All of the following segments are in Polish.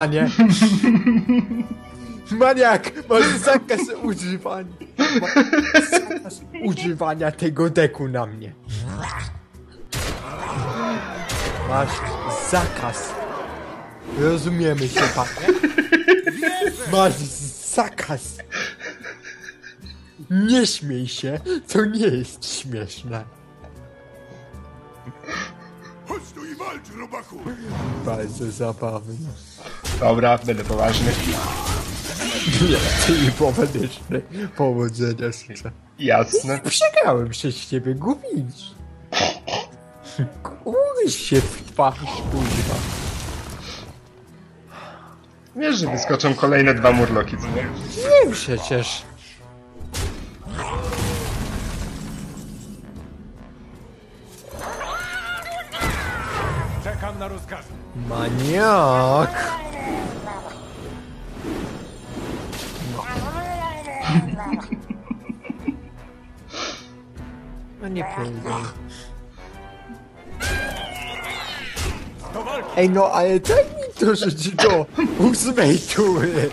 A nie. Maniak, masz zakaz używania. Masz zakaz używania tego deku na mnie. Masz zakaz. Rozumiemy się, panie? Masz zakaz. Nie śmiej się, to nie jest śmieszne. Chodź tu i walcz, robaku! Bardzo zabawne. Dobra, będę poważny. Nie, ty mi powodzenia, powodzenia życzę. Jasne. Przegrałem przez ciebie, gubisz. Gubisz się w twarz, kurwa. Wiesz, że wyskoczą kolejne dwa murloki, co nie? Nie przecież. Czekam na rozkazy. Maniak. No nie walki! Ej, no ale daj mi żyć do ósmej tury.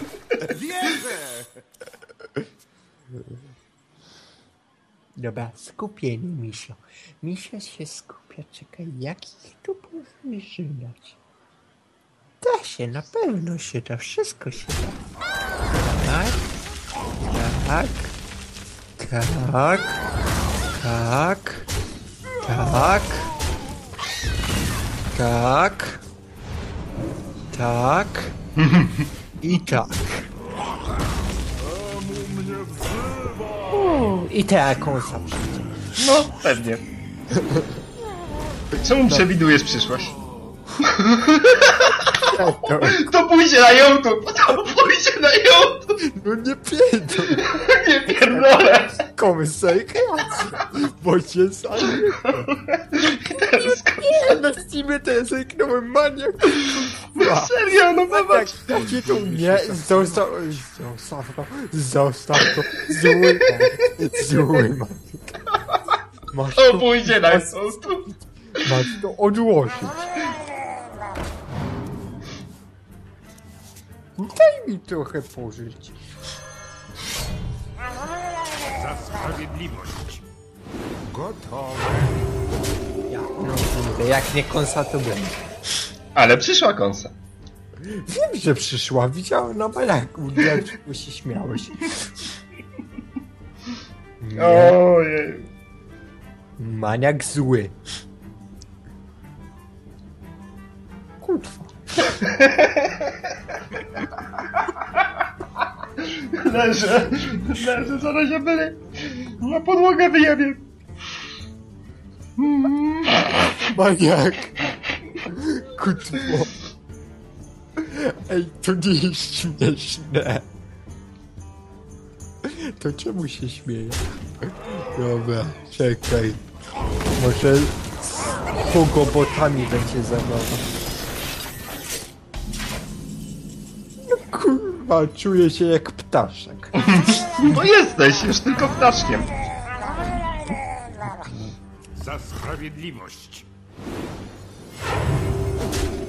Dobra, skupienie, misio. Misio się skupia, czekaj, jak ich tu powyżynać? Da się, na pewno się da, wszystko się da. Tak, tak, tak, tak, tak, tak, tak i tak. Uuu, I kąsa przyjdzie. No, pewnie. Czemu przewidujesz przyszłość? To, To pójdzie na YouTube! To pójdzie na YouTube! no nie pierdol. Nie pierdolę! Komisarz kreacji, bo cię zajmę. Teraz Nie, na Steamie to jest zajknąłem maniak. Kurwa. Serio, no Tak, zobacz! taki to nie, zostaw, zostaw to, zostaw to, zły, zły maniak. Masz To to, pójdzie na YouTube! masz to odłożyć. Daj mi trochę pożyć. Za sprawiedliwość. Gotowe. Ja, no kurde, jak nie konsa to będzie. Ale przyszła konsa. Wiem, że przyszła, widziałem na maniaku, dlaczego się śmiałeś. Nie, Ojej. maniak zły. Kurwa. Leżę, leżę, zaraz się byle na podłogę wyjebie. Maniak. Kutwo. Ej, to nie jest śmieszne. To czemu się śmieje? Dobra, czekaj. Może z pogobotami będzie zabawa. Kurwa, czuję się jak ptaszek. No jesteś, już tylko ptaszkiem. Za sprawiedliwość.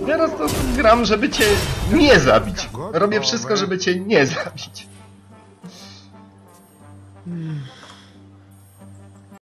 Teraz to gram, żeby cię nie zabić. Robię wszystko, żeby cię nie zabić.